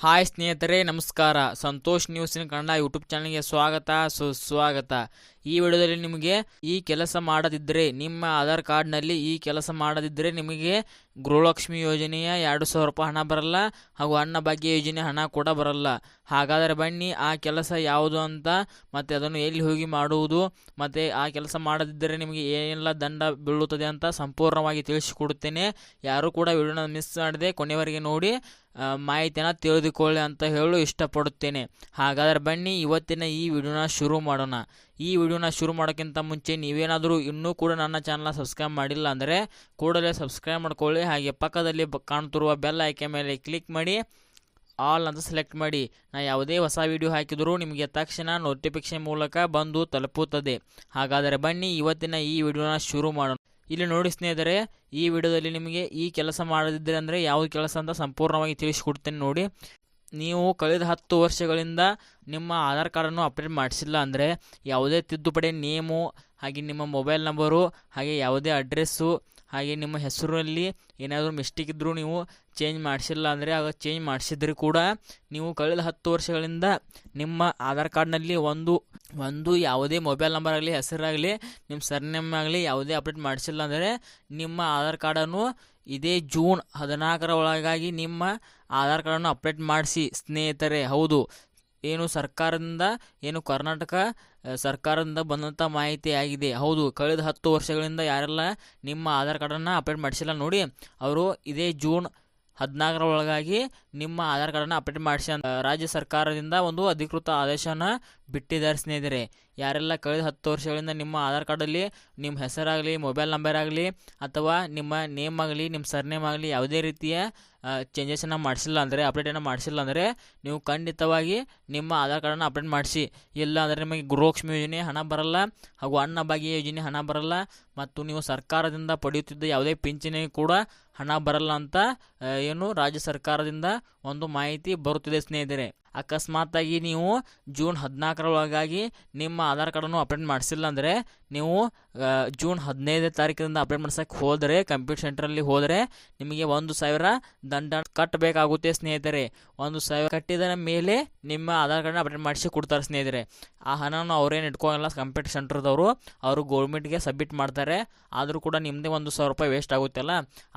Hi ಸ್ನೇಹಿತರೆ ನಮಸ್ಕಾರ. Santosh ನ್ಯೂಸಿನ Kannada YouTube ಚಾನಲ್ಗೆ ಸ್ವಾಗತ. ಸುಸ್ವಾಗತ ಈ ವಿಡಿಯೋದಲ್ಲಿ ನಿಮಗೆ ಈ ಕೆಲಸ ಮಾಡದಿದ್ದರೆ ನಿಮ್ಮ ಆಧಾರ್ ಕಾರ್ಡ್ನಲ್ಲಿ ಈ ಕೆಲಸ ಮಾಡದಿದ್ದರೆ ನಿಮಗೆ ಗೃಹಲಕ್ಷ್ಮಿ ಯೋಜನೆಯ ಎರಡು ಸಾವಿರ ರೂಪಾಯಿ ಹಣ ಬರಲ್ಲ ಹಾಗೂ ಅನ್ನ ಭಾಗ್ಯ ಯೋಜನೆ ಹಣ ಕೂಡ ಬರಲ್ಲ. ಹಾಗಾದರೆ ಬನ್ನಿ, ಆ ಕೆಲಸ ಯಾವುದು ಅಂತ ಮತ್ತು ಅದನ್ನು ಎಲ್ಲಿ ಹೋಗಿ ಮಾಡುವುದು, ಮತ್ತು ಆ ಕೆಲಸ ಮಾಡದಿದ್ದರೆ ನಿಮಗೆ ಏನೆಲ್ಲ ದಂಡ ಬೀಳುತ್ತದೆ ಅಂತ ಸಂಪೂರ್ಣವಾಗಿ ತಿಳಿಸಿಕೊಡುತ್ತೇನೆ. ಯಾರೂ ಕೂಡ ವಿಡಿಯೋನ ಮಿಸ್ ಮಾಡದೆ ಕೊನೆಯವರೆಗೆ ನೋಡಿ ಮಾಹಿತಿಯನ್ನು ತಿಳಿದುಕೊಳ್ಳಿ ಅಂತ ಹೇಳಲು ಇಷ್ಟಪಡುತ್ತೇನೆ. ಹಾಗಾದರೆ ಬನ್ನಿ, ಇವತ್ತಿನ ಈ ವಿಡಿಯೋನ ಶುರು ಮಾಡೋಣ. ಈ ವಿಡಿಯೋನ ಶುರು ಮಾಡೋಕ್ಕಿಂತ ಮುಂಚೆ ನೀವೇನಾದರೂ ಇನ್ನೂ ಕೂಡ ನನ್ನ ಚಾನಲ್ನ ಸಬ್ಸ್ಕ್ರೈಬ್ ಮಾಡಿಲ್ಲ ಅಂದರೆ ಕೂಡಲೇ ಸಬ್ಸ್ಕ್ರೈಬ್ ಮಾಡ್ಕೊಳ್ಳಿ. ಹಾಗೆ ಪಕ್ಕದಲ್ಲಿ ಕಾಣ್ತಿರುವ ಬೆಲ್ ಆಯ್ಕೆ ಮೇಲೆ ಕ್ಲಿಕ್ ಮಾಡಿ. ಆಲ್ ಅಂತ ಸೆಲೆಕ್ಟ್ ಮಾಡಿ. ನಾ ಯಾವುದೇ ಹೊಸ ವಿಡಿಯೋ ಹಾಕಿದರೂ ನಿಮಗೆ ತಕ್ಷಣ ನೋಟಿಫಿಕೇಶನ್ ಮೂಲಕ ಬಂದು ತಲುಪುತ್ತದೆ. ಹಾಗಾದರೆ ಬನ್ನಿ, ಇವತ್ತಿನ ಈ ವಿಡಿಯೋನ ಶುರು ಮಾಡೋಣ. ಇಲ್ಲಿ ನೋಡಿ ಸ್ನೇಹಿತರೆ, ಈ ವಿಡಿಯೋದಲ್ಲಿ ನಿಮಗೆ ಈ ಕೆಲಸ ಮಾಡದಿದ್ದರೆ ಅಂದರೆ ಯಾವ ಕೆಲಸ ಅಂತ ಸಂಪೂರ್ಣವಾಗಿ ತಿಳಿಸಿಕೊಡ್ತೇನೆ ನೋಡಿ. ನೀವು ಕಳೆದ ಹತ್ತು ವರ್ಷಗಳಿಂದ ನಿಮ್ಮ ಆಧಾರ್ ಕಾರ್ಡನ್ನು ಅಪ್ಡೇಟ್ ಮಾಡಿಸಿಲ್ಲ ಅಂದರೆ ಯಾವುದೇ ತಿದ್ದುಪಡಿ, ನೇಮು, ಹಾಗೆ ನಿಮ್ಮ ಮೊಬೈಲ್ ನಂಬರು, ಹಾಗೆ ಯಾವುದೇ ಅಡ್ರೆಸ್ಸು, ಹಾಗೆ ನಿಮ್ಮ ಹೆಸರಲ್ಲಿ ಏನಾದರೂ ಮಿಸ್ಟೇಕ್ ಇದ್ದರೂ ನೀವು ಚೇಂಜ್ ಮಾಡಿಸಿಲ್ಲ ಅಂದರೆ ಆಗ ಚೇಂಜ್ ಮಾಡಿಸಿದ್ರೆ ಕೂಡ ನೀವು ಕಳೆದ ಹತ್ತು ವರ್ಷಗಳಿಂದ ನಿಮ್ಮ ಆಧಾರ್ ಕಾರ್ಡ್ನಲ್ಲಿ ಒಂದು ಒಂದು ಯಾವುದೇ ಮೊಬೈಲ್ ನಂಬರ್ ಆಗಲಿ, ಹೆಸರಾಗಲಿ, ನಿಮ್ಮ ಸರ್ನೇಮ್ ಆಗಲಿ ಯಾವುದೇ ಅಪ್ಡೇಟ್ ಮಾಡಿಸಿಲ್ಲ ಅಂದರೆ ನಿಮ್ಮ ಆಧಾರ್ ಕಾರ್ಡನ್ನು ಇದೇ ಜೂನ್ ಹದಿನಾಲ್ಕರ ಒಳಗಾಗಿ ನಿಮ್ಮ ಆಧಾರ್ ಕಾರ್ಡನ್ನು ಅಪ್ಡೇಟ್ ಮಾಡಿಸಿ, ಸ್ನೇಹಿತರೆ. ಹೌದು. ಏನು ಸರ್ಕಾರದಿಂದ, ಏನು ಕರ್ನಾಟಕ ಸರ್ಕಾರದಿಂದ ಬಂದಂಥ ಮಾಹಿತಿ ಆಗಿದೆ. ಹೌದು. ಕಳೆದ ಹತ್ತು ವರ್ಷಗಳಿಂದ ಯಾರೆಲ್ಲ ನಿಮ್ಮ ಆಧಾರ್ ಕಾರ್ಡನ್ನು ಅಪ್ಡೇಟ್ ಮಾಡಿಸಿಲ್ಲ ನೋಡಿ, ಅವರು ಇದೇ ಜೂನ್ ಹದಿನಾಲ್ಕರ ಒಳಗಾಗಿ ನಿಮ್ಮ ಆಧಾರ್ ಕಾರ್ಡನ್ನು ಅಪ್ಡೇಟ್ ಮಾಡಿಸಿ ರಾಜ್ಯ ಸರ್ಕಾರದಿಂದ ಒಂದು ಅಧಿಕೃತ ಆದೇಶನ ಬಿಟ್ಟಿದ್ದಾರೆ ಸ್ನೇಹಿತರೆ. ಯಾರೆಲ್ಲ ಕಳೆದ ಹತ್ತು ವರ್ಷಗಳಿಂದ ನಿಮ್ಮ ಆಧಾರ್ ಕಾರ್ಡಲ್ಲಿ ನಿಮ್ಮ ಹೆಸರಾಗಲಿ, ಮೊಬೈಲ್ ನಂಬರ್ ಆಗಲಿ, ಅಥವಾ ನಿಮ್ಮ ನೇಮ್ ಆಗಲಿ, ನಿಮ್ಮ ಸರ್ನೇಮ್ ಆಗಲಿ ಯಾವುದೇ ರೀತಿಯ ಚೇಂಜಸನ್ನು ಮಾಡಿಸಿಲ್ಲ ಅಂದರೆ ಅಪ್ಡೇಟನ್ನು ಮಾಡಿಸಿಲ್ಲ ಅಂದರೆ, ನೀವು ಖಂಡಿತವಾಗಿ ನಿಮ್ಮ ಆಧಾರ್ ಕಾರ್ಡನ್ನು ಅಪ್ಡೇಟ್ ಮಾಡಿಸಿ. ಇಲ್ಲ ಅಂದರೆ ನಿಮಗೆ ಗೃಹಲಕ್ಷ್ಮಿ ಯೋಜನೆ ಹಣ ಬರಲ್ಲ, ಹಾಗೂ ಅನ್ನಭಾಗ್ಯ ಯೋಜನೆ ಹಣ ಬರಲ್ಲ, ಮತ್ತು ನೀವು ಸರ್ಕಾರದಿಂದ ಪಡೆಯುತ್ತಿದ್ದ ಯಾವುದೇ ಪಿಂಚಣಿ ಕೂಡ ಹಣ ಬರಲ್ಲ ಅಂತ ಏನು ರಾಜ್ಯ ಸರ್ಕಾರದಿಂದ ಒಂದು ಮಾಹಿತಿ ಬರುತ್ತಿದೆ ಸ್ನೇಹಿತರೆ. ಅಕಸ್ಮಾತಾಗಿ ನೀವು ಜೂನ್ ಹದಿನಾಲ್ಕರ ಒಳಗಾಗಿ ನಿಮ್ಮ ಆಧಾರ್ ಕಾರ್ಡನ್ನು ಅಪ್ಡೇಟ್ ಮಾಡಿಸಿಲ್ಲ ಅಂದರೆ ನೀವು ಜೂನ್ ಹದಿನೈದನೇ ತಾರೀಕಿನಿಂದ ಅಪ್ಡೇಟ್ ಮಾಡ್ಸೋಕ್ಕೆ ಹೋದರೆ, ಕಂಪ್ಯೂಟರ್ ಸೆಂಟ್ರಲ್ಲಿ ಹೋದರೆ ನಿಮಗೆ ಒಂದು ಸಾವಿರ ದಂಡ ಕಟ್ಟಬೇಕಾಗುತ್ತೆ ಸ್ನೇಹಿತರೆ. ಒಂದು ಸಾವಿರ ಕಟ್ಟಿದ ಮೇಲೆ ನಿಮ್ಮ ಆಧಾರ್ ಕಾರ್ಡನ್ನು ಅಪ್ಡೇಟ್ ಮಾಡಿಸಿ ಕೊಡ್ತಾರೆ ಸ್ನೇಹಿತರೆ. ಆ ಹಣವನ್ನು ಅವರೇನು ಇಟ್ಕೊಳ್ಳಲ್ಲ ಕಂಪ್ಯೂಟರ್ ಸೆಂಟ್ರದವರು. ಅವರು ಗೌರ್ಮೆಂಟ್ಗೆ ಸಬ್ಮಿಟ್ ಮಾಡ್ತಾರೆ. ಆದರೂ ಕೂಡ ನಿಮ್ಮದೇ ಒಂದು ಸಾವಿರ ರೂಪಾಯಿ ವೇಸ್ಟ್ ಆಗುತ್ತಲ್ಲ.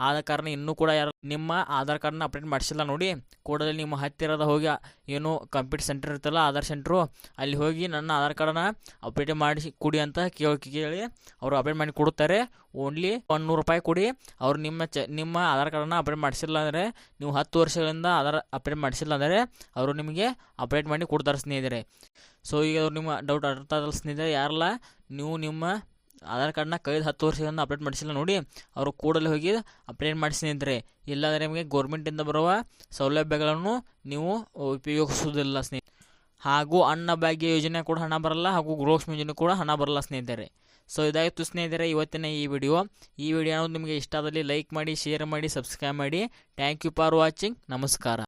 ಆದ ಕಾರಣ ಇನ್ನೂ ಕೂಡ ಯಾರು ನಿಮ್ಮ ಆಧಾರ್ ಕಾರ್ಡ್ನ ಅಪ್ಡೇಟ್ ಮಾಡಿಸಿಲ್ಲ ನೋಡಿ, ಕೂಡಲೇ ನಿಮ್ಮ ಹತ್ತಿರದ ಹೋಗಿ ಏನು ಕಂಪ್ಯೂಟರ್ ಸೆಂಟರ್ ಇರ್ತಲ್ಲ ಆಧಾರ್ ಸೆಂಟ್ರು, ಅಲ್ಲಿ ಹೋಗಿ ನನ್ನ ಆಧಾರ್ ಕಾರ್ಡನ್ನ ಅಪ್ಡೇಟ್ ಮಾಡಿಸಿ ಕೊಡಿ ಅಂತ ಕೇಳಿ ಕೇಳಿ ಅವರು ಅಪ್ಡೇಟ್ ಮಾಡಿ ಕೊಡುತ್ತಾರೆ. ಓನ್ಲಿ ಒಂದು ನೂರು ರೂಪಾಯಿ ಕೊಡಿ. ಅವರು ನಿಮ್ಮ ಚ, ನಿಮ್ಮ ಆಧಾರ್ ಕಾರ್ಡನ್ನು ಅಪ್ಡೇಟ್ ಮಾಡಿಸಿಲ್ಲ ಅಂದರೆ, ನೀವು ಹತ್ತು ವರ್ಷಗಳಿಂದ ಆಧಾರ್ ಅಪ್ಡೇಟ್ ಮಾಡಿಸಿಲ್ಲ ಅಂದರೆ, ಅವರು ನಿಮಗೆ ಅಪ್ಡೇಟ್ ಮಾಡಿ ಕೊಡ್ತಾರೆ ಸ್ನೇಹಿತರೆ. ಸೊ ಈಗ ಅವ್ರು ನಿಮ್ಮ ಡೌಟ್ ಅರ್ಥ ಸ್ನೇಹಿತರೆ, ಯಾರಲ್ಲ, ನೀವು ನಿಮ್ಮ ಆಧಾರ್ ಕಾರ್ಡ್ನ ಕಳೆದ ಹತ್ತು ವರ್ಷದಿಂದ ಅಪ್ಡೇಟ್ ಮಾಡಿಸಿಲ್ಲ. ನೋಡಿ, ಅವರು ಕೂಡಲೇ ಹೋಗಿ ಅಪ್ಡೇಟ್ ಮಾಡಿ ಸ್ನೇಹಿತರೆ ಇಲ್ಲಾಂದರೆ ನಿಮಗೆ ಗೌರ್ಮೆಂಟಿಂದ ಬರುವ ಸೌಲಭ್ಯಗಳನ್ನು ನೀವು ಉಪಯೋಗಿಸುವುದಿಲ್ಲ ಸ್ನೇಹಿತರೆ. ಹಾಗೂ ಅನ್ನಭಾಗ್ಯ ಯೋಜನೆ ಕೂಡ ಹಣ ಬರಲ್ಲ, ಹಾಗೂ ಗೃಹಲಕ್ಷ್ಮಿ ಯೋಜನೆ ಕೂಡ ಹಣ ಬರಲ್ಲ ಸ್ನೇಹಿತರೆ. ಸೊ ಇದಾಯಿತು ಸ್ನೇಹಿತರೆ ಇವತ್ತಿನ ಈ ವಿಡಿಯೋ. ಈ ವಿಡಿಯೋ ನಿಮಗೆ ಇಷ್ಟ ಆದಲ್ಲಿ ಲೈಕ್ ಮಾಡಿ, ಶೇರ್ ಮಾಡಿ, ಸಬ್ಸ್ಕ್ರೈಬ್ ಮಾಡಿ. ಥ್ಯಾಂಕ್ ಯು ಫಾರ್ ವಾಚಿಂಗ್ ನಮಸ್ಕಾರ.